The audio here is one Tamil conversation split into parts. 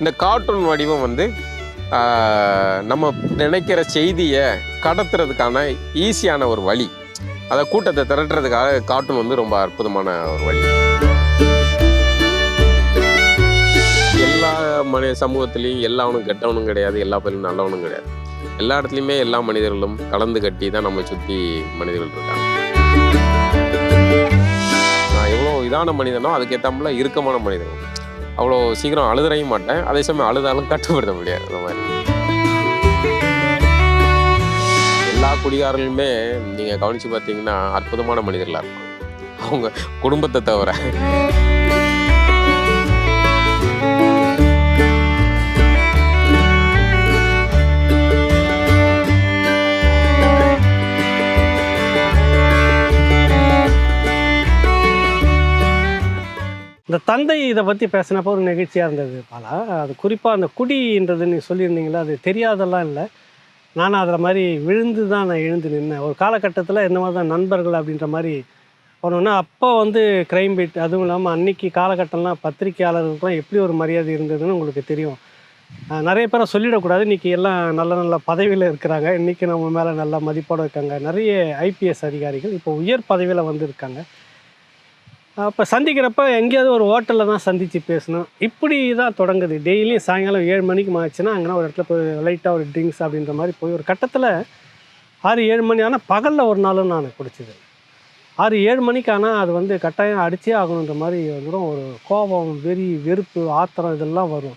இந்த கார்ட்டூன் வடிவம் வந்து நம்ம நினைக்கிற செய்தியை கடத்துறதுக்கான ஈஸியான ஒரு வழி. அதை கூட்டத்தை திரட்டுறதுக்காக கார்ட்டூன் வந்து ரொம்ப அற்புதமான ஒரு வழி. எல்லா மனித சமூகத்திலையும் எல்லாவனும் கெட்டவனும் கிடையாது எல்லா பேரும் நல்லவனும் கிடையாது. எல்லா இடத்துலையுமே எல்லா மனிதர்களும் கலந்து கட்டி தான் நம்ம சுற்றி மனிதர்கள் இருக்காங்க. நான் எவ்வளோ இதான மனிதனோ அதுக்கேற்றாமல் இறுக்கமான மனிதன் அவ்வளோ சீக்கிரம் அழுதுறையும் மாட்டேன். அதே சமயம் அழுதாலும் கட்டுப்படுத்த முடியாது. அந்த மாதிரி. எல்லா குடிகாரர்களுமே நீங்கள் கவனித்து பார்த்தீங்கன்னா அற்புதமான மனிதர்களாக இருக்கும் அவங்க குடும்பத்தை தவிர. தந்தை இதை பற்றி பேசினப்போ ஒரு நிகழ்ச்சியாக இருந்தது பாலா. அது குறிப்பாக அந்த குடின்றது நீங்கள் சொல்லியிருந்தீங்களா அது தெரியாதெல்லாம் இல்லை. நானும் அதில் மாதிரி விழுந்து தான் நான் எழுந்து நின்னேன். ஒரு காலகட்டத்தில் இந்த மாதிரி தான் நண்பர்கள் அப்படின்ற மாதிரி போனோன்னா அப்போ வந்து க்ரைம் பீட் அதுவும் இல்லாமல் அன்றைக்கி காலகட்டம்லாம் பத்திரிக்கையாளர்களுக்குலாம் எப்படி ஒரு மரியாதை இருந்ததுன்னு உங்களுக்கு தெரியும். நிறைய பேரை சொல்லிடக்கூடாது. இன்றைக்கி எல்லாம் நல்ல நல்ல பதவியில் இருக்கிறாங்க. இன்றைக்கி நம்ம மேலே நல்ல மதிப்போடு இருக்காங்க. நிறைய ஐபிஎஸ் அதிகாரிகள் இப்போ உயர் பதவியில் வந்து இருக்காங்க. அப்போ சந்திக்கிறப்ப எங்கேயாவது ஒரு ஹோட்டலில் தான் சந்தித்து பேசணும். இப்படி தான் தொடங்குது. டெய்லியும் சாயங்காலம் ஏழு மணிக்கு மாச்சுன்னா அங்கேனா ஒரு இடத்துல போய் லைட்டாக ஒரு ட்ரிங்க்ஸ் அப்படின்ற மாதிரி போய் ஒரு கட்டத்தில் ஆறு ஏழு மணி ஆனால் பகலில் ஒரு நாளும் நான் குடிச்சது. ஆறு ஏழு மணிக்கு ஆனால் அது வந்து கட்டாயம் அடித்தே ஆகணுன்ற மாதிரி கூட ஒரு கோபம் வெறி வெறுப்பு ஆத்திரம் இதெல்லாம் வரும்.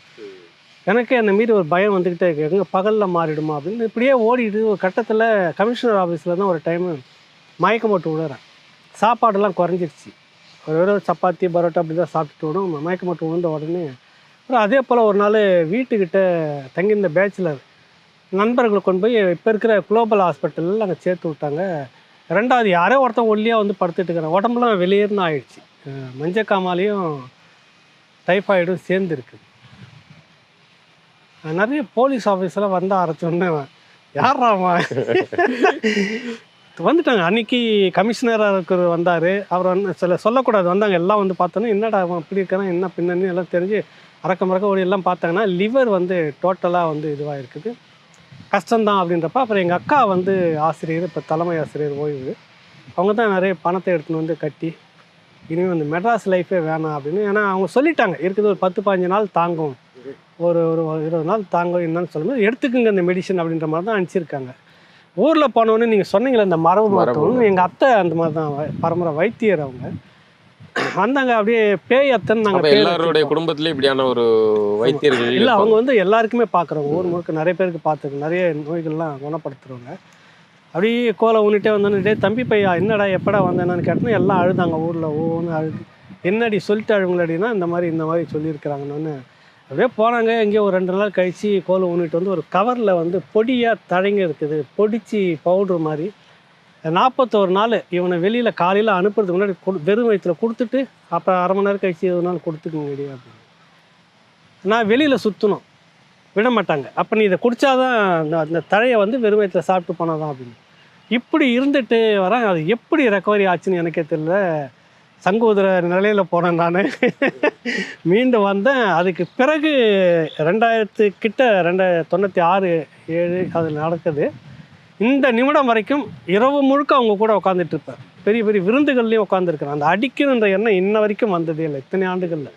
எனக்கு அந்த மீறி ஒரு பயம் வந்துக்கிட்டே இருக்கு. எங்கே பகலில் மாறிடுமா அப்படின்னு இப்படியே ஓடிட்டு ஒரு கட்டத்தில் கமிஷனர் ஆஃபீஸில் தான் ஒரு டைமு மயக்கம் போட்டு விழுறேன் சாப்பாடெல்லாம் குறைஞ்சிருச்சு. ஒரு வெறும் சப்பாத்தி பரோட்டா அப்படி தான் சாப்பிட்டுட்டு விடும் மயக்க மட்டும் விழுந்த உடனே அப்புறம் அதே போல் ஒரு நாள் வீட்டுக்கிட்ட தங்கியிருந்த பேச்சுலர் நண்பர்களை கொண்டு போய் இப்போ இருக்கிற குளோபல் ஹாஸ்பிட்டலில் அங்கே சேர்த்து விட்டாங்க. ரெண்டாவது யாரோ ஒருத்தன் ஒல்லியாக வந்து படுத்துட்டு இருக்கிறான். உடம்புலாம் வெளியேறுன்னு ஆயிடுச்சு. மஞ்சக்காமாலையும் டைஃபாய்டும் சேர்ந்துருக்கு. நிறைய போலீஸ் ஆஃபீஸில் வந்து அரைச்சோன்னே யார் அவன்? வந்துட்டாங்க. அன்னைக்கு கமிஷனராக இருக்கிற வந்தார். அவர் வந்து சில சொல்லக்கூடாது. வந்தாங்க. எல்லாம் வந்து பார்த்தோன்னே என்னடா அவன் இப்படி இருக்கானா? என்ன பின்னன்னு எல்லாம் தெரிஞ்சு அறக்க மறக்க ஓடி எல்லாம் பார்த்தாங்கன்னா லிவர் வந்து டோட்டலாக வந்து இதுவாக இருக்குது கஷ்டம்தான் அப்படின்றப்ப அப்புறம் எங்கள் அக்கா வந்து ஆசிரியர் இப்போ தலைமை ஆசிரியர் ஓய்வு. அவங்க தான் நிறைய பணத்தை எடுத்துன்னு வந்து கட்டி இனிமேல் வந்து மெட்ராஸ் லைஃபே வேணாம் அப்படின்னு. ஏன்னா அவங்க சொல்லிட்டாங்க இருக்குது ஒரு பத்து பதினஞ்சு நாள் தாங்கும். ஒரு ஒரு இருபது நாள் தாங்கும். என்னன்னு சொல்லும்போது எடுத்துக்குங்க இந்த மெடிசன் அப்படின்ற மாதிரி தான் அனுப்பிச்சிருக்காங்க. ஊரில் போனோடனே நீங்கள் சொன்னீங்களே இந்த மரபு மருத்துவம் எங்கள் அத்தை அந்த மாதிரி தான் பரம்பரை வைத்தியர் அவங்க. வந்தாங்க அப்படியே பேய் அத்தைன்னு நாங்கள் எல்லாருடைய குடும்பத்திலயும் இப்படியான ஒரு வைத்தியர்கள் இல்லை அவங்க. வந்து எல்லாருக்குமே பார்க்குறவங்க ஊர் முழுக்க நிறைய பேருக்கு பார்த்துருக்கு நிறைய நோய்கள்லாம் குணப்படுத்துறவங்க. அப்படியே கோலை ஊனிட்டே வந்தோன்னு தம்பி பையா என்னடா எப்படா வந்தேன்னு கேட்டோன்னா எல்லாம் அழுதாங்க. ஊரில் ஒவ்வொன்று அழுது. என்னடி சொல்லிட்டு அழுங்களடினா இந்த மாதிரி இந்த மாதிரி சொல்லியிருக்கிறாங்கன்னு. அப்படியே போனாங்க. எங்கேயோ ஒரு ரெண்டு நாள் கழித்து கோல் ஊனிட்டு வந்து ஒரு கவரில் வந்து பொடியாக தழைங்க இருக்குது. பொடிச்சு பவுட்ரு மாதிரி. நாற்பத்தோரு நாள் இவனை வெளியில் காலையில் அனுப்புறதுக்கு முன்னாடி கொடு வெறும் வயிற்றில் கொடுத்துட்டு அப்புறம் அரை மணி நேரம் கழிச்சு இருபது நாள் கொடுத்துக்குங்கடி அப்படின்னு. நான் வெளியில் சுற்றணும் விட மாட்டாங்க. அப்போ நீ இதை குடித்தாதான் அந்த அந்த தழையை வந்து வெறும் வயிற்றில் சாப்பிட்டு போனாதான் அப்படின்னு. இப்படி இருந்துட்டு வரேன் அது எப்படி ரெக்கவரி ஆச்சுன்னு எனக்கே தெரியல. சங்கோதர நிலையில் போனேன் நான். மீண்டு வந்தேன். அதுக்கு பிறகு ரெண்டாயிரத்து கிட்ட ரெண்டாயிரத்தி தொண்ணூற்றி ஆறு ஏழு அதில் நடக்குது. இந்த நிமிடம் வரைக்கும் இரவு முழுக்க அவங்க கூட உட்காந்துட்டு இருப்பேன். பெரிய பெரிய விருந்துகள்லேயும் உட்காந்துருக்குறேன் அந்த அடிக்கணுன்ற எண்ணம் இன்ன வரைக்கும் வந்ததே இல்லை. இத்தனை ஆண்டுகளில்.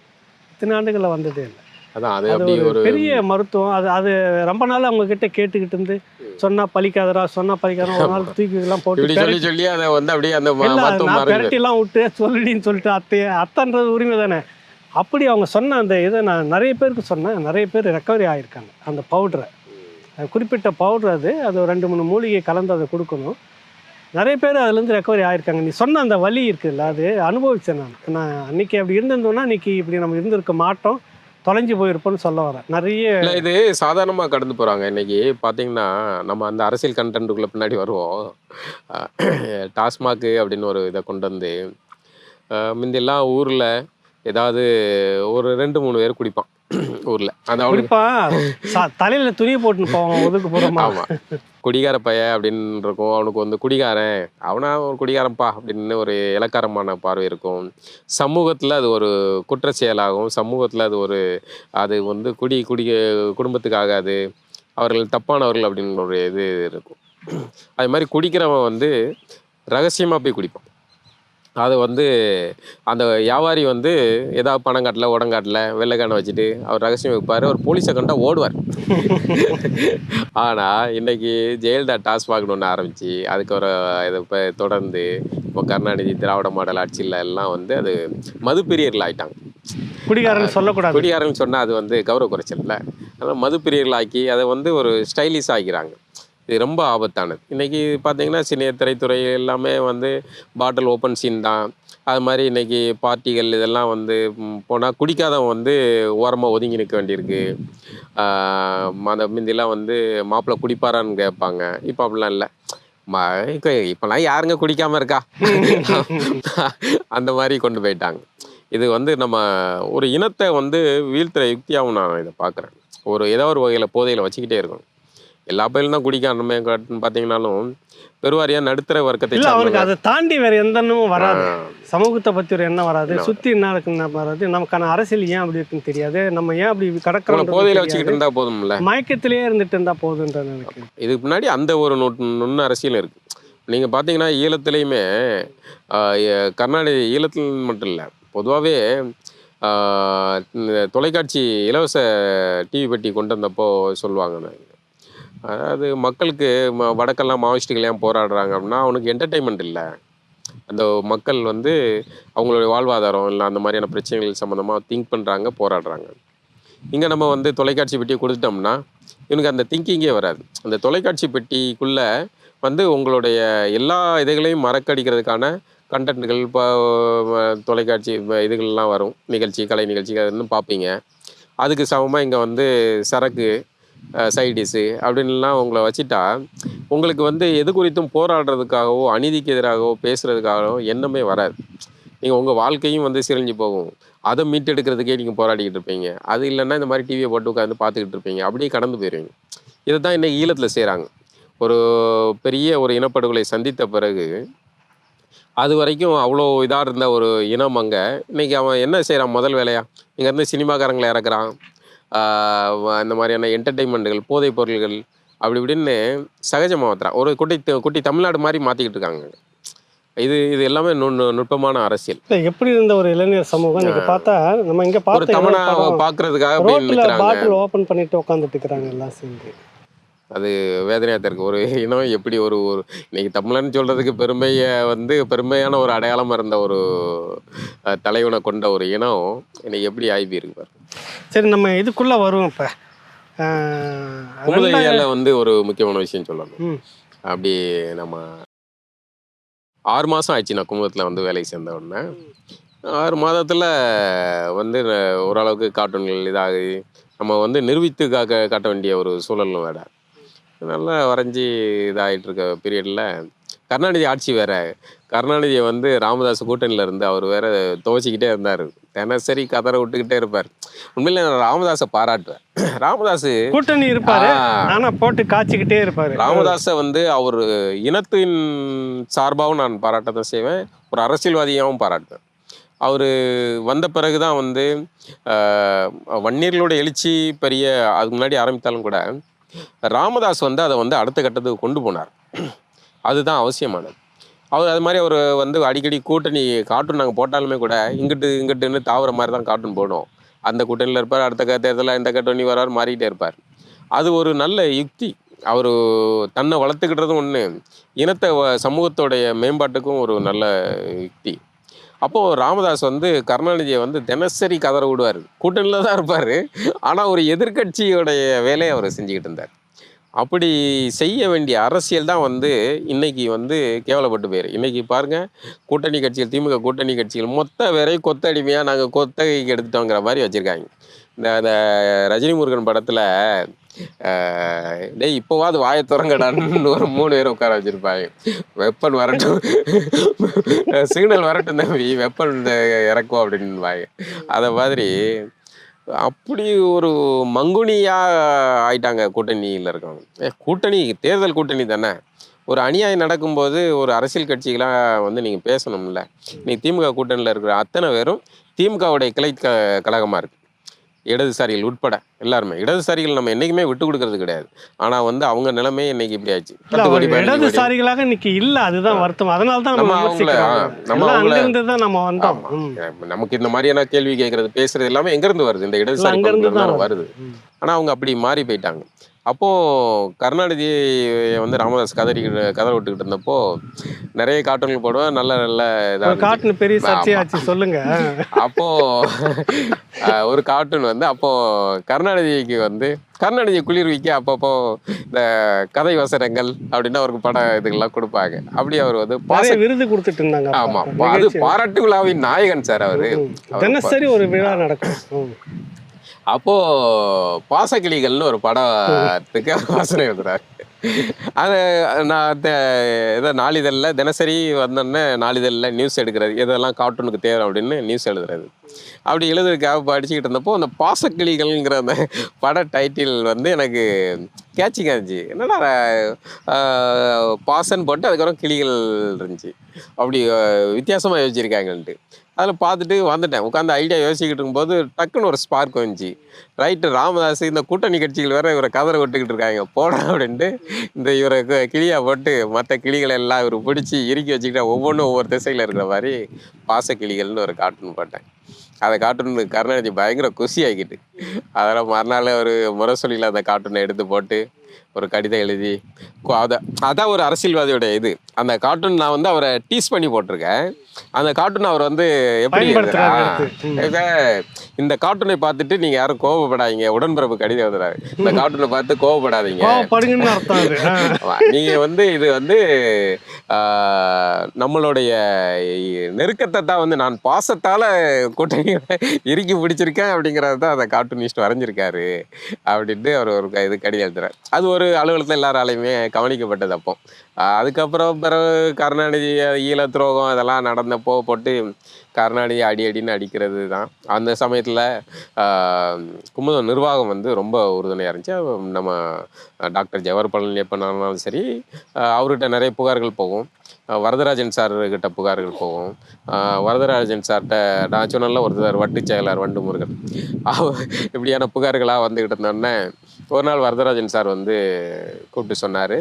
இத்தனை ஆண்டுகளில் வந்ததே இல்லை. அதான் அது அப்படி ஒரு பெரிய மருத்துவம். அது அது ரொம்ப நாள் அவங்க கிட்ட கேட்டுக்கிட்டு இருந்து சொன்னா பலிக்காதடா சொன்னா பலிக்காதடா ஒரு நாள் தூக்கி எல்லாம் போட்டு சொல்லி சொல்லி அதை வந்து அப்படியே அந்த ம- இல்ல, மருத்துவம் நான் மருந்து பெரட்டிலாம் விட்டு சொல்லிடின்னு சொல்லிட்டு அத்தைய அத்தன்றது உரிமை தானே. அப்படி அவங்க சொன்ன அந்த இதை நான் நிறைய பேருக்கு சொன்னேன். நிறைய பேர் ரெக்கவரி ஆகியிருக்காங்க அந்த பவுடரை குறிப்பிட்ட பவுடர் அது. அது ரெண்டு மூணு மூலிகை கலந்து அதை கொடுக்கணும். நிறைய பேர் அதுலேருந்து ரெக்கவரி ஆயிருக்காங்க. நீ சொன்ன அந்த வலி இருக்குல்ல அது அனுபவிச்சேன் நான். நான் அன்னைக்கு அப்படி இருந்திருந்தோம்னா இன்னைக்கு இப்படி நம்ம இருந்திருக்க மாட்டோம். தொலைஞ்சு போயிருப்போம்னு சொல்ல வரேன் நிறைய இல்லை இது சாதாரணமாக கடந்து போகிறாங்க இன்னைக்கு பார்த்தீங்கன்னா நம்ம அந்த அரசியல் கண்டென்ட்டுக்குள்ள பின்னாடி வருவோம். டாஸ்மாக் அப்படின்னு ஒரு இதை கொண்டு வந்து முந்தையெல்லாம் முந்தியெல்லாம் ஏதாவது ஒரு ரெண்டு மூணு பேர் குடிப்பான். ஊர்ல. அது அவனுக்கு. குறிப்பா ச- தலையில துணி போட்டுன்னு போவான் ஒதுக்கு ஆமா. குடிகார பைய அப்படின்னு இருக்கும் அவனுக்கு வந்து குடிகாரன். அவனா ஒரு குடிகாரன்ப்பா அப்படின்னு ஒரு இலக்காரமான பார்வை இருக்கும். சமூகத்தில் அது ஒரு குற்ற செயலாகும் சமூகத்தில் அது ஒரு அது வந்து குடி குடி குடும்பத்துக்கு ஆகாது அவர்கள் தப்பானவர்கள் அப்படின்னு ஒரு இது இருக்கும். அது மாதிரி குடிக்கிறவன் வந்து ரகசியமாக போய் குடிப்பான். அது வந்து அந்த வியாபாரி வந்து ஏதாவது பணம் காட்டல உடம் காட்டல வெள்ளைக்கான வச்சுட்டு அவர் ரகசியம் வைப்பார். அவர் போலீஸை கண்டா ஓடுவார். ஆனால் இன்னைக்கு ஜெயலலிதா டாஸ்மாக்னு ஒன்று ஆரம்பிச்சு அதுக்கு ஒரு இதை இப்போ தொடர்ந்து இப்போ கருணாநிதி திராவிட மாடல் ஆட்சியில் எல்லாம் வந்து அது மதுப்பிரியர்கள் ஆயிட்டாங்க. குடிகாரன் சொல்லக்கூடாது. குடியாரன்னு சொன்னால் அது வந்து கௌரவ குறைச்சல்ல அதனால் மதுப்பிரியர்கள் ஆக்கி அதை வந்து ஒரு ஸ்டைலிஷ் ஆக்கிறாங்க. இது ரொம்ப ஆபத்தானது. இன்றைக்கி பார்த்தீங்கன்னா சினிய திரைத்துறை எல்லாமே வந்து பாட்டில் ஓப்பன் சீன் தான். அது மாதிரி இன்றைக்கி பார்ட்டிகள் இதெல்லாம் வந்து போனால் குடிக்காதவன் வந்து ஓரமாக ஒதுங்கி நிற்க வேண்டியிருக்கு. அந்த முந்திலாம் வந்து மாப்பிள்ளை குடிப்பாரான்னு கேட்பாங்க. இப்போ அப்படிலாம் இல்லை. ம இப்போலாம் யாருங்க குடிக்காமல் இருக்கா? அந்த மாதிரி கொண்டு போயிட்டாங்க. இது வந்து நம்ம ஒரு இனத்தை வந்து வீழ்த்துற யுக்தியாகவும் நான் இதை பார்க்குறேன் ஒரு ஏதோ ஒரு வகையில் போதையில் வச்சுக்கிட்டே இருக்கணும். எல்லா பயிலும் தான் குடிக்க ஆரம்பமே பார்த்தீங்கன்னாலும் பெருவாரியாக நடுத்தர வர்க்கத்தை இல்ல சார்ந்தவங்க. அதை தாண்டி வேற எந்த எண்ணமும் வராது. சமூகத்தை பத்தி ஒரு எண்ணம் வராது. என்ன சுத்தி என்ன இருக்குன்னு வராது. நமக்கான அரசியல் ஏன் அப்படி இருக்குன்னு தெரியாது. நம்ம ஏன் அப்படி கடக்கிறோம் போதையில் வச்சுக்கிட்டு இருந்தா போதும்ல. மயக்கத்திலேயே இருந்துட்டு இருந்தா போதுன்றது எனக்கு இதுக்கு முன்னாடி அந்த ஒரு நுட் நுண்ண அரசியல் இருக்கு. நீங்க பார்த்தீங்கன்னா ஈழத்துலேயுமே கர்நாடக ஈழத்தில் மட்டும் இல்லை பொதுவாகவே தொலைக்காட்சி இலவச டிவி பெட்டி கொண்டு வந்தப்போ சொல்லுவாங்க அதாவது மக்களுக்கு ம- வடக்கெல்லாம் மாவோயிஸ்டுகள் ஏன் போராடுறாங்க அப்படின்னா அவனுக்கு என்டர்டைன்மெண்ட் இல்லை. அந்த மக்கள் வந்து அவங்களுடைய வாழ்வாதாரம் இல்லை அந்த மாதிரியான பிரச்சனைகள் சம்மந்தமாக திங்க் பண்ணுறாங்க போராடுறாங்க. இங்கே நம்ம வந்து தொலைக்காட்சி பெட்டியை கொடுத்துட்டோம்னா இவனுக்கு அந்த திங்கிங்கே வராது. அந்த தொலைக்காட்சி பெட்டிக்குள்ளே வந்து உங்களுடைய எல்லா இதுகளையும் மறக்கடிக்கிறதுக்கான கண்டென்ட்கள் இப்போ தொலைக்காட்சி இதுகள்லாம் வரும். நிகழ்ச்சி கலை நிகழ்ச்சி அதுன்னு பார்ப்பீங்க. அதுக்கு சமமாக இங்கே வந்து சரக்கு சைடிஸு அப்படின்லாம் உங்களை வச்சுட்டா உங்களுக்கு வந்து எது குறித்தும் போராடுறதுக்காகவோ அநீதிக்கு எதிராகவோ பேசுகிறதுக்காகவோ எண்ணமே வராது. நீங்கள் உங்கள் வாழ்க்கையும் வந்து சிரிஞ்சு போகும். அதை மீட்டெடுக்கிறதுக்கே நீங்கள் போராடிக்கிட்டு இருப்பீங்க. அது இல்லைன்னா இந்த மாதிரி டிவியை போட்டு உட்காந்து பார்த்துக்கிட்டு இருப்பீங்க. அப்படியே கடந்து போயிடுவீங்க இதை தான் இன்னைக்கு ஈழத்தில் செய்கிறாங்க ஒரு பெரிய ஒரு இனப்படுகொலை சந்தித்த பிறகு அது வரைக்கும் அவ்வளோ இதாக இருந்த ஒரு இனம் அங்கே இன்றைக்கி அவன் என்ன செய்கிறான் முதல் வேலையா? இங்கேருந்து சினிமாக்காரங்களை இறக்குறான். இந்த மாதிரியான என்டர்டெயின்மெண்ட்டுகள் போதைப் பொருள்கள் அப்படி இப்படின்னு சகஜமாக மாத்துறான். ஒரு குட்டி குட்டி தமிழ்நாடு மாதிரி மாற்றிக்கிட்டு இருக்காங்க. இது இது எல்லாமே நுட்பமான அரசியல். எப்படி இருந்த ஒரு இளைஞர் சமூகம்? நீங்க பார்த்தா நம்ம இங்க பார்த்த நிற்கிறாங்க பாட்டில் ஓபன் பண்ணிட்டு உட்காந்துட்டு இருக்கிறாங்க எல்லாம் சேர்ந்து. அது வேதனையாக தான் ஒரு இனம் எப்படி ஒரு ஒரு இன்னைக்கு தமிழன்னு சொல்றதுக்கு பெருமையை வந்து பெருமையான ஒரு அடையாளமாக இருந்த ஒரு அஹ், தலைவனை கொண்ட ஒரு இனம் இன்னைக்கு எப்படி ஆகி இருக்கு பாரு. சரி நம்ம இதுக்குள்ள வருவோம் இப்ப. ஆஹ், ரெண்டாயிரம்- குமுதையால வந்து ஒரு முக்கியமான விஷயம் சொல்லணும். ம். அப்படி நம்ம ஆறு மாதம் ஆயிடுச்சு நான் குமுதத்தில் வந்து வேலைக்கு சேர்ந்த உடனே. ஆறு மாதத்தில் வந்து ந- ஓரளவுக்கு கார்ட்டூன்கள் இதாகி நம்ம வந்து நிரூபித்து காக்க காட்ட வேண்டிய ஒரு சூழலும் வேற. நல்லா வரைஞ்சி இதாகிட்டு இருக்க பீரியடில் கருணாநிதி ஆட்சி வேற. கருணாநிதியை வந்து ராமதாஸ் கூட்டணியில் இருந்து அவர் வேற துவச்சிக்கிட்டே இருந்தார். தினசரி கதரை விட்டுக்கிட்டே இருப்பார். உண்மையில நான் ராமதாஸை பாராட்டுவேன் ராமதாஸ் கூட்டணி இருப்பாரு. ஆனா போட்டு காய்ச்சிக்கிட்டே இருப்பாரு. ராமதாஸை வந்து அவர் இனத்தின் சார்பாகவும் நான் பாராட்ட தான் செய்வேன். ஒரு அரசியல்வாதியாகவும் பாராட்டுவேன். அவர் வந்த பிறகு தான் வந்து வன்னியர்களோட எழுச்சி பெரிய அதுக்கு முன்னாடி ஆரம்பித்தாலும் கூட ராமதாஸ் வந்து அதை வந்து அடுத்த கட்டத்துக்கு கொண்டு போனார். அதுதான் அவசியமானது. அவர் அது மாதிரி அவர் வந்து அடிக்கடி கூட்டணி கார்ட்டூன் நாங்கள் போட்டாலுமே கூட இங்கிட்டு இங்கிட்டுன்னு தாவர மாதிரி தான் கார்ட்டூன் போடும் அந்த கூட்டணியில் இருப்பார் அடுத்த க- தேர்தலில் இந்த கூட்டணி வரார் மாறிக்கிட்டே இருப்பார். அது ஒரு நல்ல யுக்தி. அவர் தன்னை வளர்த்துக்கிட்டதும் ஒன்று இனத்தை வ- சமூகத்தோடைய மேம்பாட்டுக்கும் ஒரு நல்ல யுக்தி. அப்போது ராமதாஸ் வந்து கருணாநிதியை வந்து தினசரி கதற விடுவார். கூட்டணியில் தான் இருப்பார். ஆனால் ஒரு எதிர்க்கட்சியோடைய வேலையை அவர் செஞ்சுக்கிட்டு இருந்தார். அப்படி செய்ய வேண்டிய அரசியல் தான் வந்து இன்னைக்கு வந்து கேவலப்பட்டு போயிரு. இன்னைக்கு பாருங்க கூட்டணி கட்சிகள் திமுக கூட்டணி கட்சிகள் மொத்த வேறை கொத்தடிமையாக நாங்கள் கொத்தகைக்கு எடுத்துட்டோங்கிற மாதிரி வச்சுருக்காங்க. இந்த அந்த ரஜினி முருகன் படத்தில் டேய் இப்போவாது வாயை திறங்கடான்னு ஒரு மூணு பேர் உட்கார வச்சிருப்பாங்க. வெப்பன் வரட்டும். சிக்னல் வரட்டும் தம்பி வெப்பன் இறக்கும் அப்படின்னு அதை மாதிரி அப்படி ஒரு மங்குனியா ஆயிட்டாங்க கூட்டணியில் இருக்கவங்க. ஏ, கூட்டணி தேர்தல் கூட்டணி தானே. ஒரு அநியாயம் நடக்கும்போது ஒரு அரசியல் கட்சிகளாக வந்து நீங்கள் பேசணும்ல. நீ திமுக கூட்டணியில் இருக்கிற அத்தனை பேரும் திமுகவுடைய கிளை க கழகமாக இருக்கு. இடதுசாரிகள் உட்பட எல்லாருமே. இடதுசாரிகள் நம்ம என்றைக்குமே விட்டு கொடுக்கறது கிடையாது. ஆனால் வந்து அவங்க நிலைமை இன்னைக்கு இப்படி ஆச்சு. இடதுசாரிகளாக இன்னைக்கு இல்ல. அதுதான் வருத்தம். அதனால தான் நம்ம அவங்கள, நம்ம அவங்கள- தான் நம்ம வந்தோம். நமக்கு இந்த மாதிரியான கேள்வி கேட்கறது பேசுறது எல்லாமே எங்கேருந்து வருது? இந்த இடதுசாரி வருது. ஆனால் அவங்க அப்படி மாறி போயிட்டாங்க. அப்போ கருணாநிதி வந்து ராமதாஸ் கதறி கதற விட்டுக்கிட்டு இருந்தப்போ நிறைய கார்ட்டூன்கள் போடுவேன் நல்ல நல்ல இதாக காட்டுன்னு பெரிய சர்ச்சையாச்சு சொல்லுங்க. அப்போ அஹ், ஒரு கார்ட்டூன் வந்து அப்போ கருணாநிதிக்கு வந்து கருணாநிதி குளிர்விக்க அப்பப்போ இந்த கதை வசனங்கள் அப்படின்னு அவருக்கு பட இதுகள்லாம் கொடுப்பாங்க. அப்படி அவர் வந்து பாச விருது கொடுத்துட்டு இருந்தாங்க அப்ப. ஆமா. அது. பாராட்டு விழாவின் நாயகன் சார் அவரு. தினசரி ஒரு விழா நடக்கும். அப்போது அப்போ பாசக்கிளிகள்னு ஒரு படத்துக்கு வாசனை எழுதுறாரு அது நான் த- நாளிதழில் தினசரி வந்தோடனே நாளிதழில் நியூஸ் எடுக்கிறது இதெல்லாம் கார்ட்டூனுக்கு தேவை அப்படின்னு நியூஸ் எழுதுறது. அப்படி எழுதுறதுக்காக படிச்சுக்கிட்டு இருந்தப்போ அந்த பாசக்கிளிகள்ங்கிற அந்த பட டைட்டில் வந்து எனக்கு கேட்சிங் இருந்துச்சு. என்னடா பாசன் போட்டு அதுக்கப்புறம் கிளிகள் இருந்துச்சு. அப்படி வித்தியாசமாக யோசிச்சிருக்காங்கன்ட்டு. அதில் பார்த்துட்டு வந்துட்டேன். உட்காந்து ஐடியா யோசிக்கிட்டு இருக்கும்போது டக்குன்னு ஒரு ஸ்பார்க் வந்துச்சு. ரைட்டு ராமதாஸ் இந்த கூட்டணி கட்சிகள் வேற இவரை கதற விட்டுக்கிட்டு இருக்காங்க. போடா அப்படின்ட்டு இந்த இவரை கு- கிளியா போட்டு மற்ற கிளிகளை எல்லாம் இவர் பிடிச்சி இறுக்கி வச்சுக்கிட்டா ஒவ்வொன்றும் ஒவ்வொரு திசையில் இருக்கிற மாதிரி பாச கிளிகள்னு ஒரு கார்ட்டூன் போட்டேன். அதை கார்ட்டூன் கருணாநிதி பயங்கர குசி ஆகிட்டு அதெல்லாம் மறுநாள் ஒரு முரசொலியில் அந்த கார்ட்டூனை எடுத்து போட்டு ஒரு கடிதம் எழுதி அத அதான் ஒரு அரசியல்வாதியோட இது. அந்த கார்ட்டூன் நான் வந்து அவரை டீஸ் பண்ணி போட்டிருக்கேன். அந்த கார்ட்டூன் அவர் வந்து எப்படி இந்த கார்ட்டூனை பார்த்துட்டு நீங்க யாரும் கோவப்படாதீங்க. உடன்பிறப்பு கடிதம் எழுதுறாரு. இந்த கார்ட்டூனை பார்த்து கோவப்படாதீங்க. நீங்க வந்து இது வந்து நம்மளுடைய நெருக்கத்தை தான் வந்து நான் பாசத்தால கூட்டணிகளை இறுக்கி பிடிச்சிருக்கேன் அப்படிங்கறது தான் அந்த கார்ட்டூனிஸ்ட் வரைஞ்சிருக்காரு. அப்படின்ட்டு அவர் ஒரு இது கடிதம் எழுதுறாரு. அது ஒரு அலுவலகத்தில் எல்லாராலையுமே கவனிக்கப்பட்டது அப்போ. அதுக்கப்புறம் பிறகு கருணாநிதி ஈழ துரோகம் இதெல்லாம் நடந்தப்போ போட்டு கருணாநிதி அடி அடின்னு அடிக்கிறது தான். அந்த சமயத்தில் குமுதம் நிர்வாகம் வந்து ரொம்ப உறுதுணையாக இருந்துச்சு. நம்ம டாக்டர் ஜவஹர் பழனியப்பனாலும் சரி அவர்கிட்ட நிறைய புகார்கள் போகும். வரதராஜன் சார்கிட்ட புகார்கள் போகும். வரதராஜன் சார்கிட்ட நான் சொன்னல ஒருத்தர் வட்டு செயலர் வண்டு முருகன் அவ- இப்படியான புகார்களாக வந்துக்கிட்டு இருந்தோடனே ஒரு நாள் வரதராஜன் சார் வந்து கூப்பிட்டு சொன்னார்.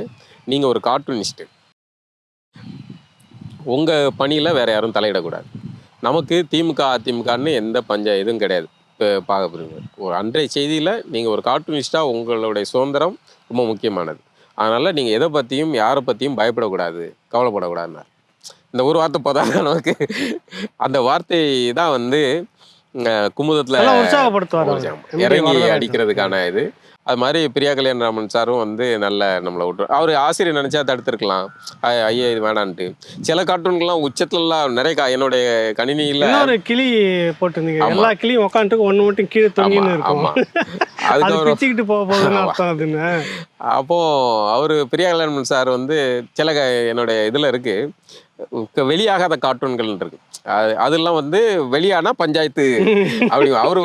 நீங்கள் ஒரு கார்ட்டூனிஸ்ட்டு உங்கள் பணியில் வேறு யாரும் தலையிடக்கூடாது. நமக்கு திமுக அதிமுகன்னு எந்த பஞ்ச இதுவும் கிடையாது. இப்போ பார்க்க போறீங்க. ஒரு அன்றைய செய்தியில் நீங்கள் ஒரு கார்ட்டூனிஸ்டாக உங்களுடைய சுதந்திரம் ரொம்ப முக்கியமானது. அதனால் நீங்கள் எதை பற்றியும் யாரை பற்றியும் பயப்படக்கூடாது கவலைப்படக்கூடாதுன்னார் இந்த ஒரு வார்த்தை போதாது நமக்கு? அந்த வார்த்தை தான் வந்து குமுதத்தில். இறங்கி. அடிக்கிறதுக்கான இது. அது மாதிரி பிரியா கல்யாணராமன் சாரும் வந்து நல்ல நம்மளை விட்டு அவர் ஆசிரியர் நினைச்சா தடுத்திருக்கலாம். ஐயா இது வேணான்ட்டு. சில கார்ட்டூன்கெல்லாம் உச்சத்துலலாம் நிறைய என்னுடைய கணினியில் கிளி போட்டிருந்தீங்க. எல்லா கிளியும் உட்காந்துட்டு ஒண்ணு மட்டும் கீழே தொங்கின்னு இருக்கும். அது ஒரு பிச்சுக்கிட்டு போக போகுதுன்னு அர்த்தம் அதுன்னு அப்போ அவர் பிரியா கல்யாணன் சார் வந்து சில க- என்னுடைய இதில் இருக்கு. வெளியாகாத கார்ட்டூன்கள் இருக்கு. அது அதெல்லாம் வந்து வெளியானா பஞ்சாயத்து அப்படி அவரு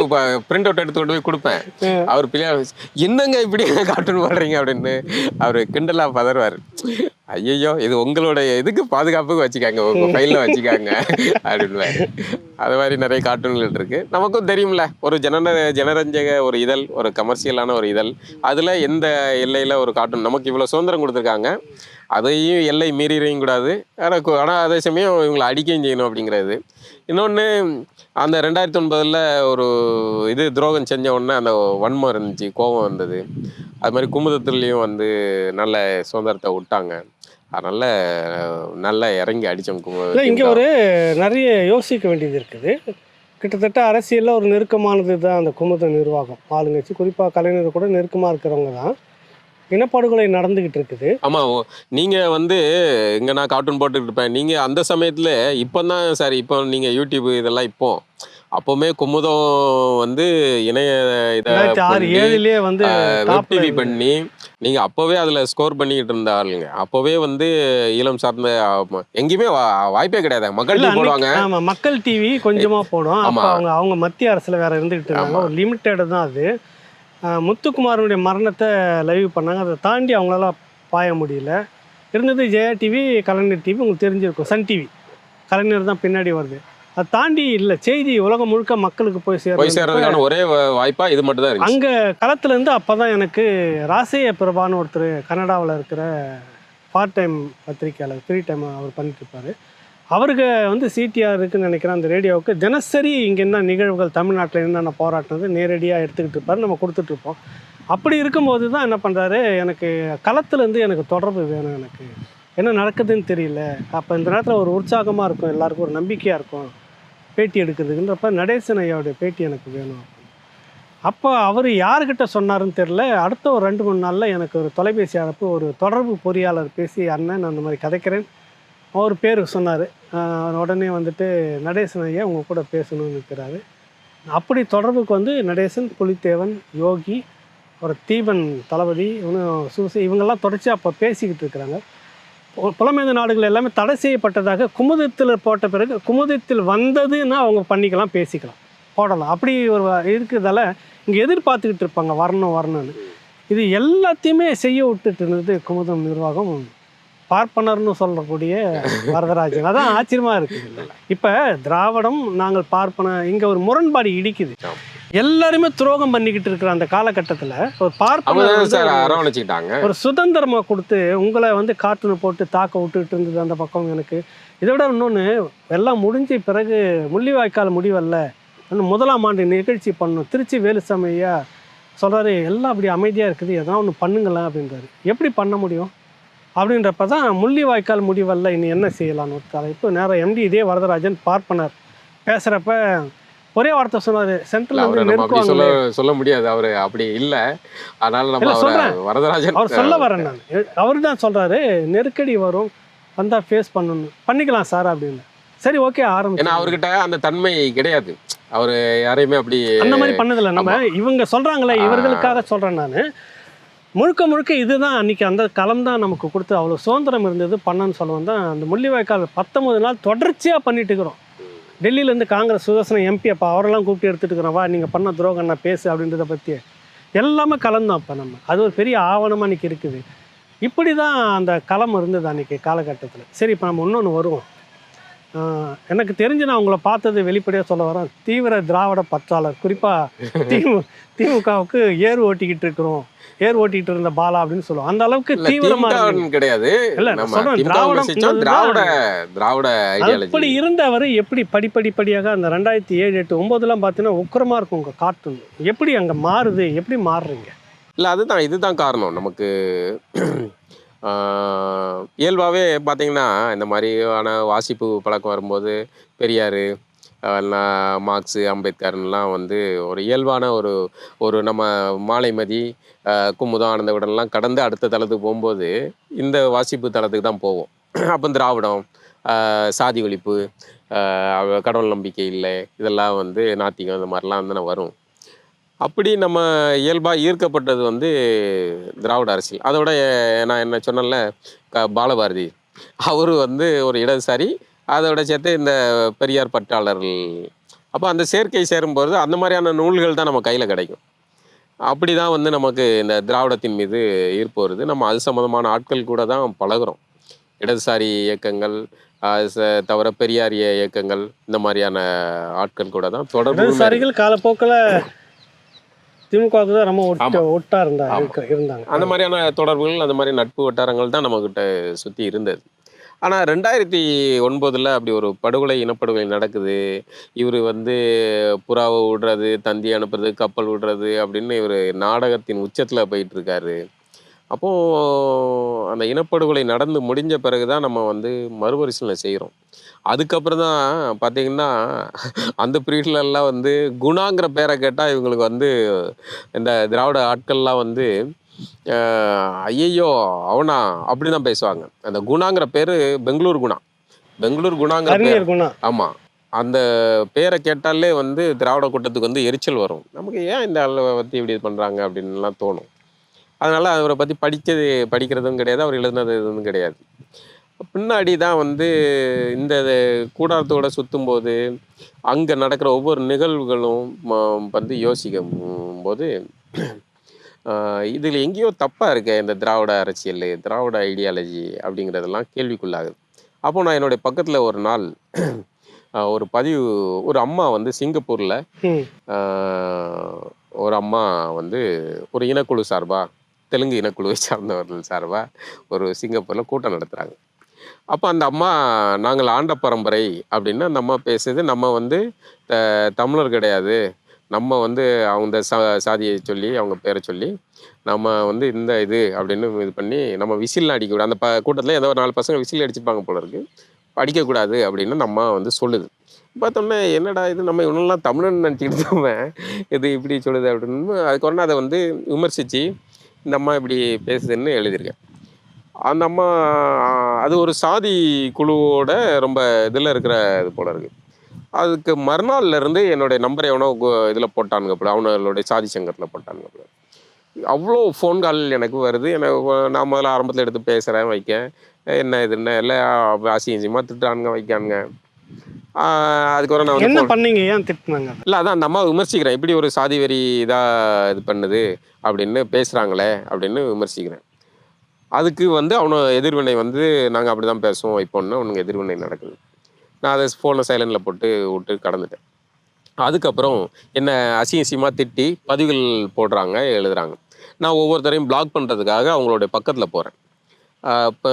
பிரிண்ட் அவுட் எடுத்து கொண்டு போய் கொடுப்பேன். அவர் பிள்ளையா என்னங்க இப்படி கார்ட்டூன் போடுறீங்க? அப்படின்னு அவரு கிண்டலா பதறுவார். ஐயோ இது உங்களுடைய இதுக்கு பாதுகாப்புக்கு வச்சுக்காங்க உங்க ஃபைலில் வச்சுக்காங்க. அப்படின்னு அது மாதிரி நிறைய கார்ட்டூன்கள் இருக்கு. நமக்கும் தெரியும்ல ஒரு ஜன ஜனரஞ்சக ஒரு இதழ் ஒரு கமர்ஷியலான ஒரு இதழ். அதில் எந்த எல்லையில் ஒரு கார்ட்டூன் நமக்கு இவ்வளோ சுதந்திரம் கொடுத்துருக்காங்க. அதையும் எல்லை மீறிறையும் கூடாது. ஆனால் ஆனால் அதே சமயம் இவங்களை அடிக்கவும் செய்யணும் அப்படிங்கிறது. இன்னொன்று அந்த ரெண்டாயிரத்தி ஒன்பதில் ஒரு இது துரோகம் செஞ்ச உடனே அந்த வன்மம் இருந்துச்சு கோபம் வந்தது. அது மாதிரி குமுதத்துலேயும் வந்து நல்ல சுதந்திரத்தை விட்டாங்க. அதனால நல்லா இறங்கி அடித்தோம் இல்லை இங்கே ஒரு நிறைய யோசிக்க வேண்டியது இருக்குது. கிட்டத்தட்ட அரசியலில் ஒரு நெருக்கமானது தான் அந்த குமுத நிர்வாகம். ஆளுங்கட்சி குறிப்பாக கலைஞர் கூட நெருக்கமாக இருக்கிறவங்க தான். இனப்படுகொலை நடந்துக்கிட்டு இருக்குது. ஆமாம் நீங்கள் வந்து இங்கே நான் கார்ட்டூன் போட்டுக்கிட்டு இருப்பேன். நீங்கள் அந்த சமயத்தில் இப்போ தான் சார் இப்போ நீங்கள் யூடியூப் இதெல்லாம் இப்போ அப்போவுமே குமுதம் வந்து இணைய இதை வந்து வெப் டிவி. பண்ணி நீங்க அப்பவே அதுல ஸ்கோர் பண்ணிக்கிட்டு இருந்த ஆளுங்க. அப்பவே வந்து ஈழம் சார்ந்த எங்கேயுமே வாய்ப்பே கிடையாது. மக்கள் TV போடுவாங்க. ஆமா மக்கள் டிவி கொஞ்சமா போடும். அவங்க அவங்க மத்திய அரசுல வேற இருந்துகிட்டு இருந்தாங்க. ஒரு லிமிட்டெட் தான் அது. முத்துக்குமாரனுடைய மரணத்தை லைவ் பண்ணாங்க. அதை தாண்டி அவங்களால பாய முடியல. இருந்தது ஜெயா டிவி கலைஞர் டிவி உங்களுக்கு தெரிஞ்சிருக்கும். சன் டிவி கலைஞர் தான் பின்னாடி வருது. அதை தாண்டி இல்லை செய்தி உலகம் முழுக்க மக்களுக்கு போய் போய் சேரும் சேர்றதுக்கான ஒரே வ- வாய்ப்பா இது மட்டும் தான் அங்கே களத்துலேருந்து அப்போ தான் எனக்கு ராசேய பிரபான்னு ஒருத்தர் கனடாவில் இருக்கிற பார்ட் டைம் பத்திரிக்கையாளர் ஃப்ரீ டைம் அவர் பண்ணிட்டு இருப்பாரு அவருக்கு வந்து சிடிஆர் இருக்குன்னு நினைக்கிறேன் அந்த ரேடியோவுக்கு. தினசரி இங்கே என்ன நிகழ்வுகள் தமிழ்நாட்டில் என்னென்ன போராட்டம் நேரடியாக எடுத்துக்கிட்டு இருப்பாரு நம்ம கொடுத்துட்ருப்போம் அப்படி இருக்கும்போது தான் என்ன பண்ணுறாரு எனக்கு களத்துலேருந்து எனக்கு தொடர்பு வேணும் எனக்கு. என்ன நடக்குதுன்னு தெரியல. அப்போ இந்த நேரத்தில் ஒரு உற்சாகமாக இருக்கும் எல்லாருக்கும் ஒரு நம்பிக்கையாக இருக்கும். பேட்டி எடுக்கிறதுன்றப்ப நடேசன் ஐயாவுடைய பேட்டி எனக்கு வேணும் அப்போ அவர் யாருக்கிட்ட சொன்னாருன்னு தெரில அடுத்த ஒரு ரெண்டு மூணு நாளில் எனக்கு ஒரு தொலைபேசி அழைப்பு ஒரு தொடர்பு பொறியாளர் பேசி அண்ணன் நான் அந்த மாதிரி கதைக்கிறேன். அவர் பேர் சொன்னார். உடனே வந்துட்டு நடேசன் ஐயா உங்கள் கூட பேசணும்னு இருக்கிறாரு அப்படி தொடர்புக்கு வந்து நடேசன் புலித்தேவன் யோகி ஒரு தீபன் தளபதி இவனும் சூசை இவங்கெல்லாம் தொடர்ச்சி அப்போ பேசிக்கிட்டு இருக்கிறாங்க. புலமேந்த நாடுகள் எல்லாமே தடை செய்யப்பட்டதாக குமுதத்தில் போட்ட பிறகு குமுதத்தில் வந்ததுன்னா அவங்க பண்ணிக்கலாம் பேசிக்கலாம் போடலாம். அப்படி ஒரு இருக்கிறதால இங்கே எதிர்பார்த்துக்கிட்டு இருப்பாங்க வரணும் வரணும்னு. இது எல்லாத்தையுமே செய்ய விட்டுட்டு இருந்தது குமுதம் நிர்வாகம். பார்ப்பனர்னு சொல்லக்கூடிய வரதராஜன். அதான் ஆச்சரியமாக இருக்குது இப்போ திராவிடம் நாங்கள் பார்ப்பன இங்கே ஒரு முரண்பாடு இடிக்குது. எல்லாருமே துரோகம் பண்ணிக்கிட்டு இருக்கிற அந்த காலகட்டத்தில் ஒரு பார்ப்பனர் ஒரு சுதந்திரமா கொடுத்து உங்களை வந்து காற்றுன்னு போட்டு தாக்க விட்டுட்டு இருந்தது அந்த பக்கம் எனக்கு. இதை விட இன்னொன்று எல்லாம் முடிஞ்ச பிறகு முள்ளிவாய்க்கால் முடிவல்ல. இன்னும் முதலாம் ஆண்டு நிகழ்ச்சி பண்ணணும். திருச்சி வேலுசாமி ஐயா சொல்கிறாரு எல்லாம் அப்படி அமைதியாக இருக்குது எதனா ஒன்று பண்ணுங்களேன் அப்படின்றாரு. எப்படி பண்ண முடியும்? அப்படின்றப்ப தான் முள்ளிவாய்க்கால் முடிவல்ல இனி என்ன செய்யலாம்னு ஒரு தலைப்பு. நேரம் எம்டி இதே வரதராஜன் பார்ப்பனர். பேசுகிறப்ப ஒரே வார்த்தை சொன்னார். சென்ட்ரல் அவரை வந்து அப்படி சொல்ல நெருக்குவாங்க சொல்ல முடியாது. அவரு அப்படி இல்ல. அதனால நம்ம சொல்றேன். வரதராஜன் அவர் சொல்ல வரேன் நான். அவர் தான் சொல்கிறாரு நெருக்கடி வரும் வந்தால் ஃபேஸ் பண்ணணும். பண்ணிக்கலாம் சார் அப்படின்னு. சரி ஓகே ஏன்னா ஆரம்பிச்சு அவர்கிட்ட அந்த தன்மை கிடையாது. அவரு யாரையுமே அப்படி அந்த மாதிரி பண்ணதில்லை. நம்ம இவங்க சொல்கிறாங்களே ஆ. இவர்களுக்காக சொல்கிறேன் நான். முழுக்க முழுக்க இதுதான் அன்னைக்கு அந்த களம் தான் நமக்கு கொடுத்து அவ்வளோ சுதந்திரம் இருந்தது பண்ணன்னு சொல்லுவோம் தான். அந்த முள்ளிவாய்க்கால் பத்தொன்பது நாள் தொடர்ச்சியாக பண்ணிட்டு இருக்கிறோம். டெல்லியிலேருந்து காங்கிரஸ் சுதர்சன எம்பி அப்போ அவரெல்லாம் கூப்பிட்டு எடுத்துகிட்டு இருக்கிறவா வா நீங்கள் பண்ண துரோகம் நான் பேசு அப்படின்றத பற்றி எல்லாமே கலந்தோம் அப்போ நம்ம. அது ஒரு பெரிய ஆவணமாக இன்றைக்கி இருக்குது. இப்படி தான் அந்த களம் இருந்தது அன்றைக்கி காலகட்டத்தில். சரி இப்போ நம்ம இன்னொன்று வருவோம். எனக்கு தெரிஞ்சு நான் உங்களை பார்த்தது வெளிப்படையாக சொல்ல வரேன். தீவிர திராவிட பற்றாளர். குறிப்பாக திமு திமுகவுக்கு ஏர் ஓட்டிக்கிட்டு இருக்கிறோம். ஏர் ஓட்டிக்கிட்டு இருந்த பாலா அப்படின்னு சொல்லுவோம். அந்த அளவுக்கு தீவிரமா. கிடையாது. இல்ல, திராவிடம் திராவிட திராவிட அப்படி இருந்தவர் எப்படி படிப்படிப்படியாக அந்த ரெண்டாயிரத்தி ஏழு எட்டு ஒன்பதுலாம் பார்த்தீங்கன்னா உக்கிரமா இருக்கும் உங்கள் கார்ட்டூன். எப்படி அங்கே மாறுது? எப்படி மாறுறீங்க? இல்லை அதுதான் இதுதான் காரணம். நமக்கு இயல்பாகவே பார்த்தீங்கன்னா இந்த மாதிரியான வாசிப்பு பழக்கம் வரும்போது பெரியார் மார்க்ஸு அம்பேத்கர்லாம் வந்து ஒரு இயல்பான ஒரு ஒரு நம்ம மாலைமதி குமுதம் ஆனந்த கடந்து அடுத்த தளத்துக்கு போகும்போது இந்த வாசிப்பு தளத்துக்கு தான் போவோம். அப்போ திராவிடம் சாதி ஒழிப்பு கடவுள் நம்பிக்கை இல்லை இதெல்லாம் வந்து நாத்திகம் இந்த மாதிரிலாம் வந்து நான் வரும். அப்படி நம்ம இயல்பாக ஈர்க்கப்பட்டது வந்து திராவிட அரசியல். அதோட நான் என்ன சொன்னேன்ல க பாலபாரதி. அவர் வந்து ஒரு இடதுசாரி அதோட சேர்த்து இந்த பெரியார் பட்டாளர்கள். அப்போ அந்த சேர்க்கை சேரும்போது அந்த மாதிரியான நூல்கள் தான் நம்ம கையில் கிடைக்கும். அப்படி தான் வந்து நமக்கு இந்த திராவிடத்தின் மீது ஈர்ப்பு வருது. நம்ம அது சம்மந்தமான ஆட்கள் கூட தான் பழகுறோம். இடதுசாரி இயக்கங்கள் தவிர பெரியாரிய இயக்கங்கள் இந்த மாதிரியான ஆட்கள் கூட தான் தொடர்பு காலப்போக்கில் திமுகவுக்கு தான் ரொம்ப ஒட்ட. ஒட்டா இருந்தா ஆமா. இருக்க- இருந்தாங்க அந்த மாதிரியான தொடர்புகள் அந்த மாதிரி நட்பு வட்டாரங்கள் தான் நம்மக்கிட்ட சுற்றி இருந்தது ஆனால் ரெண்டாயிரத்தி ஒன்பதில் அப்படி ஒரு படுகொலை இனப்படுகொலை நடக்குது இவர் வந்து புறாவை விடுறது தந்தி அனுப்புறது கப்பல் விடுறது அப்படின்னு இவர் நாடகத்தின் உச்சத்தில் போயிட்டு இருக்காரு அப்போது அந்த இனப்படுகொலை நடந்து முடிஞ்ச பிறகு தான் நம்ம வந்து மறுபரிசீலனை செய்கிறோம் அதுக்கப்புறம் தான் பார்த்தீங்கன்னா அந்த பீரியட்ல எல்லாம் வந்து குணாங்கிற பேரை கேட்டால் இவங்களுக்கு வந்து இந்த திராவிட ஆட்கள்லாம் வந்து ஐயையோ அவனா அப்படி தான் பேசுவாங்க. அந்த குணாங்கிற பேர் பெங்களூர் குணா. பெங்களூர் குணாங்கிற பேர். ஆமாம் அந்த பேரை கேட்டாலே வந்து திராவிட கூட்டத்துக்கு வந்து எரிச்சல் வரும். நமக்கு ஏன் இந்த ஆளை பற்றி இப்படி பண்ணுறாங்க அப்படின்லாம் தோணும். அதனால் அவரை பற்றி படித்தது படிக்கிறதும் கிடையாது அவர் எழுதுனது எதுவும் கிடையாது. பின்னாடி தான் வந்து இந்த கூடாரத்தோட சுற்றும்போது அங்கே நடக்கிற ஒவ்வொரு நிகழ்வுகளும் வந்து யோசிக்கும் போது இதில் எங்கேயோ தப்பாக இருக்கே இந்த திராவிட அரசியல் திராவிட ஐடியாலஜி அப்படிங்கிறதெல்லாம் கேள்விக்குள்ளாகுது. அப்போ நான் என்னுடைய பக்கத்தில் ஒரு நாள் ஒரு பதிவு ஒரு அம்மா வந்து சிங்கப்பூரில் ஒரு அம்மா வந்து ஒரு இனக்குழு சார்பாக தெலுங்கு இனக்குழுவை சார்ந்தவர்கள் சார்பாக ஒரு சிங்கப்பூரில் கூட்டம் நடத்துகிறாங்க அப்போ அந்த அம்மா நாங்கள் ஆண்ட பரம்பரை அப்படின்னு அந்த அம்மா பேசுது. நம்ம வந்து த- தமிழர் கிடையாது. நம்ம வந்து அவங்க சா சாதியை சொல்லி அவங்க பேரை சொல்லி நம்ம வந்து இந்த இது அப்படின்னு இது பண்ணி நம்ம விசில் அடிக்கக்கூடாது அந்த ப கூட்டத்தில் ஏதோ ஒரு நாலு பசங்க விசில் அடிச்சுப்பாங்க போல இருக்கு. அடிக்கக்கூடாது அப்படின்னு நம்ம அம்மா வந்து சொல்லுது. பார்த்தோன்னே என்னடா இது? நம்ம இவனெல்லாம் தமிழன் நினச்சிக்கிட்டு இது இப்படி சொல்லுது அப்படின்னு. அதுக்கப்புறம் அதை வந்து விமர்சித்து இந்த அம்மா இப்படி பேசுதுன்னு எழுதியிருக்கேன். அந்த அம்மா அது ஒரு சாதி குழுவோட ரொம்ப இதில் இருக்கிற இது போல இருக்குது அதுக்கு மறுநாள்லேருந்து என்னுடைய நம்பர் எவனோ இதில் போட்டானுங்க போல அவனுடைய சாதி சங்கத்தில் போட்டானுங்க போல. அவ்வளோ ஃபோன் கால் எனக்கு வருது. எனக்கு நான் முதல்ல ஆரம்பத்தில் எடுத்து பேசுகிறேன் வைக்க. என்ன இதுன்னு எல்லாம் அசிங்கமாக திட்டுறானுங்க வைக்கானுங்க. அதுக்கப்புறம் நான் வந்து என்ன பண்ணீங்க? ஏன் திட்டினாங்க? இல்லை அதான் அந்த அம்மா விமர்சிக்கிறேன். இப்படி ஒரு சாதி வெறி இதாக இது பண்ணுது அப்படின்னு பேசுகிறாங்களே அப்படின்னு விமர்சிக்கிறேன். அதுக்கு வந்து அவனை எதிர்வினை வந்து நாங்கள் அப்படி தான் பேசுவோம் வைப்போம்னு அவனுக்கு எதிர்வினை நடக்குது. நான் அதை ஃபோனை சைலண்டில் போட்டு விட்டு கடந்துட்டேன். அதுக்கப்புறம் என்ன அசிங்கசியமாக திட்டி பதிவுகள் போடுறாங்க எழுதுறாங்க. நான் ஒவ்வொருத்தரையும் பிளாக் பண்ணுறதுக்காக அவங்களுடைய பக்கத்தில் போகிறேன் இப்போ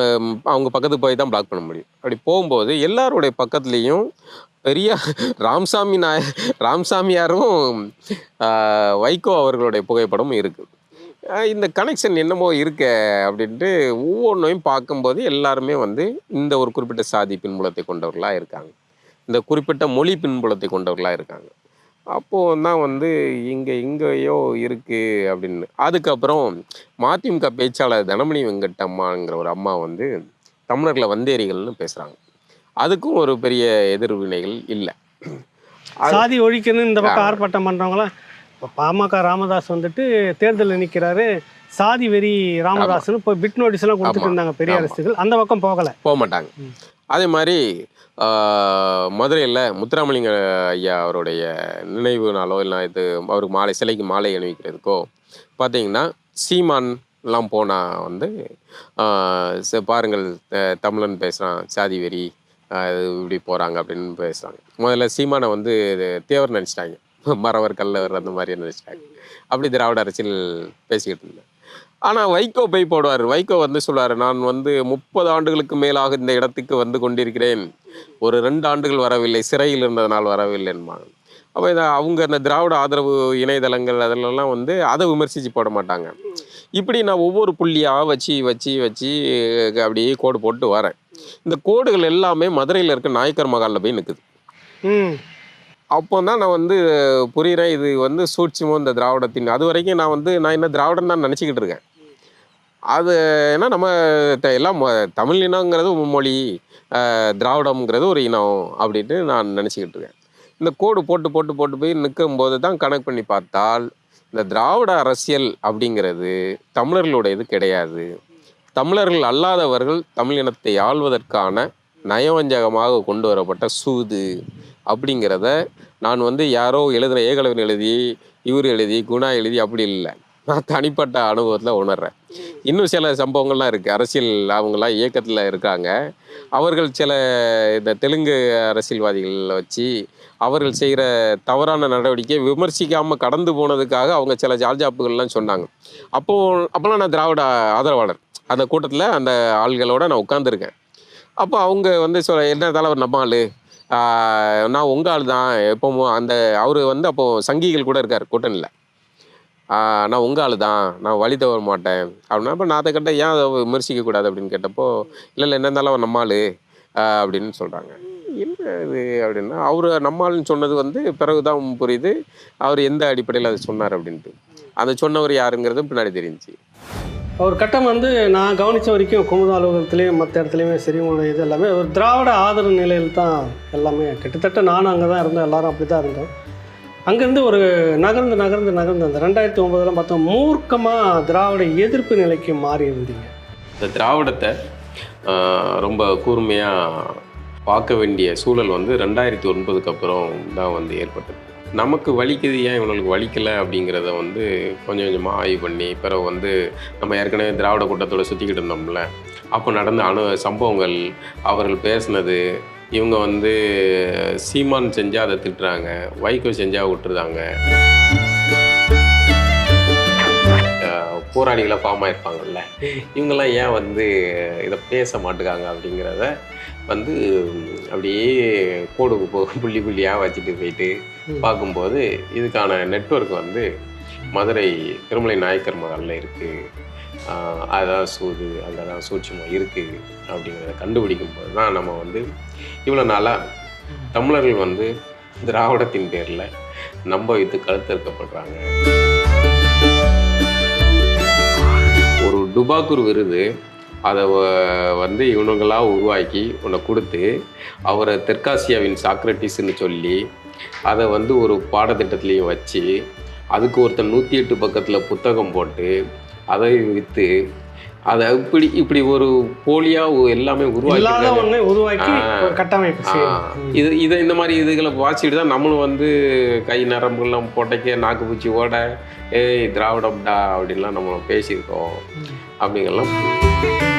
அவங்க பக்கத்துக்கு போய் தான் பிளாக் பண்ண முடியும். அப்படி போகும்போது எல்லாருடைய பக்கத்துலேயும் பெரிய ராம்சாமி நாய ராம்சாமியாரும் வைகோ அவர்களுடைய புகைப்படமும் இருக்குது இந்த கனெக்ஷன் என்னமோ இருக்க அப்படின்ட்டு ஒவ்வொன்றையும் பார்க்கும்போது எல்லாருமே வந்து இந்த ஒரு குறிப்பிட்ட சாதி பின்புலத்தை கொண்டவர்களாக இருக்காங்க. இந்த குறிப்பிட்ட மொழி பின்புலத்தை கொண்டவர்களாக இருக்காங்க. அப்போது தான் வந்து இங்கே எங்கேயோ இருக்குது அப்படின்னு. அதுக்கப்புறம் மதிமுக பேச்சாளர் தனமணி வெங்கட்டம்மாங்கிற ஒரு அம்மா வந்து தமிழர்களை வந்தேரிகள்னு பேசுகிறாங்க அதுக்கும் ஒரு பெரிய எதிர்வினைகள் இல்லை. சாதி ஒழிக்கணும் இந்த பக்கம் ஆர்ப்பாட்டம் பண்றவங்களாம் இப்போ பாமக ராமதாஸ் வந்துட்டு தேர்தலில் நிற்கிறாரு சாதி வெறி ராமதாஸ்னு போய் பிட் நோட்டீஸ் எல்லாம் கொடுத்துட்டு. இருந்தாங்க பெரிய. அரசுகள். அந்த பக்கம் போகல. போக மாட்டாங்க. அதே மாதிரி மதுரையில் முத்துராமலிங்க ஐயா அவருடைய நினைவு நாளோ இல்லை இது அவருக்கு மாலை சிலைக்கு மாலை அணிவிக்கிறதுக்கோ பார்த்தீங்கன்னா சீமான் எல்லாம் போனால் வந்து ச- பாருங்கள் தமிழன் பேசுகிறான் சாதி வெறி இப்படி போகிறாங்க அப்படின்னு பேசுகிறாங்க முதல்ல சீமானை வந்து இது தேவர் நினச்சிட்டாங்க. மறவர் கல்லவர் அந்த மாதிரி நினச்சிட்டாங்க. அப்படி திராவிட அரசியல் பேசிக்கிட்டு இருந்தேன் ஆனால் வைகோ போய் போடுவார். வைகோ வந்து சொல்லுவார் நான் வந்து முப்பது ஆண்டுகளுக்கு மேலாக இந்த இடத்துக்கு வந்து கொண்டிருக்கிறேன். ஒரு ரெண்டு ஆண்டுகள் வரவில்லை சிறையில் இருந்ததனால் வரவில்லைன்பாங்க அப்போ இதை அவங்க இந்த திராவிட ஆதரவு இணையதளங்கள் அதிலெல்லாம் வந்து அதை விமர்சித்து போட மாட்டாங்க. இப்படி நான் ஒவ்வொரு புள்ளியாக வச்சு வச்சு வச்சு அப்படியே கோடு போட்டு வரேன். இந்த கோடுகள் எல்லாமே மதுரையில் இருக்க நாயக்கர் மகாலில் போய் நிற்குது அப்போ தான் நான் வந்து புரிகிறேன் இது வந்து சூட்சிமோ இந்த திராவிடத்தின் அது வரைக்கும் நான் வந்து நான் என்ன திராவிடம் தான் நினச்சிக்கிட்டு இருக்கேன். அது ஏன்னா நம்ம த- எல்லாம் தமிழ் இனங்கிறது மொழி திராவிடம்ங்கிறது ஒரு இனம் அப்படின்ட்டு நான் நினச்சிக்கிட்டு இருக்கேன். இந்த கோடு போட்டு போட்டு போட்டு போய் நிற்கும் போது தான் கனெக்ட் பண்ணி பார்த்தால் இந்த திராவிட அரசியல் அப்படிங்கிறது தமிழர்களுடையது கிடையாது. தமிழர்கள் அல்லாதவர்கள் தமிழ் இனத்தை ஆள்வதற்கான நயவஞ்சகமாக கொண்டு வரப்பட்ட சூது அப்படிங்கிறத நான் வந்து யாரோ எழுதுகிற ஏகலவன் எழுதி இவர் எழுதி குணா எழுதி அப்படி இல்லை. நான் தனிப்பட்ட அனுபவத்தில் உணர்றேன். இன்னும் சில சம்பவங்கள்லாம் இருக்குது அரசியல் அவங்களாம் இயக்கத்தில் இருக்காங்க. அவர்கள் சில இந்த தெலுங்கு அரசியல்வாதிகளை வச்சு அவர்கள் செய்கிற தவறான நடவடிக்கையை விமர்சிக்காமல் கடந்து போனதுக்காக அவங்க சில ஜால்ஜாப்புகள்லாம் சொன்னாங்க. அப்போது அப்போலாம் நான் திராவிட ஆதரவாளர். அந்த கூட்டத்தில் அந்த ஆள்களோடு நான் உட்காந்துருக்கேன் அப்போ அவங்க வந்து சொல்ல என்ன தலைவர் நம்ம ஆள். நான் உங்கள் ஆள் தான். எப்போவும் அந்த அவர் வந்து அப்போது சங்கிகள் கூட இருக்கார் கூட்டணியில். நான் உங்கள் ஆள் தான் நான் வழி தவற மாட்டேன். அப்படின்னா அப்போ நான் அதை கேட்டேன் ஏன் அதை விமர்சிக்க கூடாது அப்படின்னு கேட்டப்போ இல்லை இல்லை என்ன இருந்தாலும் அவன் நம்ம அப்படின்னு சொல்கிறாங்க என்ன இது அப்படின்னா அவர் நம்மாள்னு சொன்னது வந்து பிறகுதான் புரியுது. அவர் எந்த அடிப்படையில் அதை சொன்னார் அப்படின்ட்டு. அதை சொன்னவர் யாருங்கிறது பின்னாடி தெரிஞ்சுச்சு. அவர் கட்டம் வந்து நான் கவனித்த வரைக்கும் குமுத அலுவலகத்துலேயும் மற்ற இடத்துலையுமே சரி உங்களுடைய இது எல்லாமே ஒரு திராவிட ஆதரவு நிலையில் தான் எல்லாமே. கிட்டத்தட்ட நானும் அங்கே தான் இருந்தோம் எல்லாரும் அப்படி தான் இருந்தோம். அங்கேருந்து ஒரு நகர்ந்து நகர்ந்து நகர்ந்து அந்த ரெண்டாயிரத்தி ஒம்பதுலாம் பார்த்தோம் மூர்க்கமாக திராவிட எதிர்ப்பு நிலைக்கு மாறி இருந்தீங்க. இந்த திராவிடத்தை ரொம்ப கூர்மையாக பார்க்க வேண்டிய சூழல் வந்து ரெண்டாயிரத்தி ஒன்பதுக்கு அப்புறம் தான் வந்து ஏற்பட்டது. நமக்கு வலிக்குது ஏன் இவங்களுக்கு வலிக்கலை அப்படிங்கிறத வந்து கொஞ்சம் கொஞ்சமாக ஆய்வு பண்ணி பிறகு வந்து நம்ம ஏற்கனவே திராவிட கூட்டத்தோடு சுற்றிக்கிட்டு இருந்தோம்ல அப்போ நடந்த அணு சம்பவங்கள் அவர்கள் பேசினது இவங்க வந்து சீமான் செஞ்சால் அதை திட்டுறாங்க வைகோ செஞ்சால் விட்டுருதாங்க. போராளிகளாக ஃபார்ம் ஆயிருப்பாங்கல்ல. இவங்கெல்லாம் ஏன் வந்து இதை பேச மாட்டுக்காங்க அப்படிங்கிறத வந்து அப்படியே கோடுக்கு போ புள்ளி புள்ளியாக வச்சுட்டு போயிட்டு. பார்க்கும்போது இதுக்கான நெட்வொர்க் வந்து மதுரை திருமலை நாயக்கர் மகாலில் இருக்குது அதான் சூது அதான் சூட்சமாக இருக்குது அப்படிங்கிறத கண்டுபிடிக்கும் போது தான் நம்ம வந்து இவ்வளோ நாளாக தமிழர்கள் வந்து திராவிடத்தின் பேரில் நம்ப வைத்து கழுத்தறுக்கப்படுறாங்க. ஒரு டுபாக்கூர் விருது அதை வந்து இவனுங்களாக உருவாக்கி உன்னை கொடுத்து அவரை தெற்காசியாவின் சாக்ரட்டிஸ்ன்னு சொல்லி அதை வந்து ஒரு பாடத்திட்டத்துலேயும் வச்சு அதுக்கு ஒருத்தன் நூற்றி எட்டு பக்கத்தில் புத்தகம் போட்டு அதை விற்று அதை இப்படி இப்படி ஒரு போலியாக எல்லாமே உருவாக்கி உருவாக்கி கட்டமைப்பு. இது இதை இந்த மாதிரி இதுகளை வாசிட்டு தான் நம்மளும் வந்து கை நரம்புலாம் போட்டக்கே நாக்கு பூச்சி ஓட ஏய் திராவிடம்டா அப்படின்லாம் நம்ம பேசியிருக்கோம். அப்படிங்கலாம்.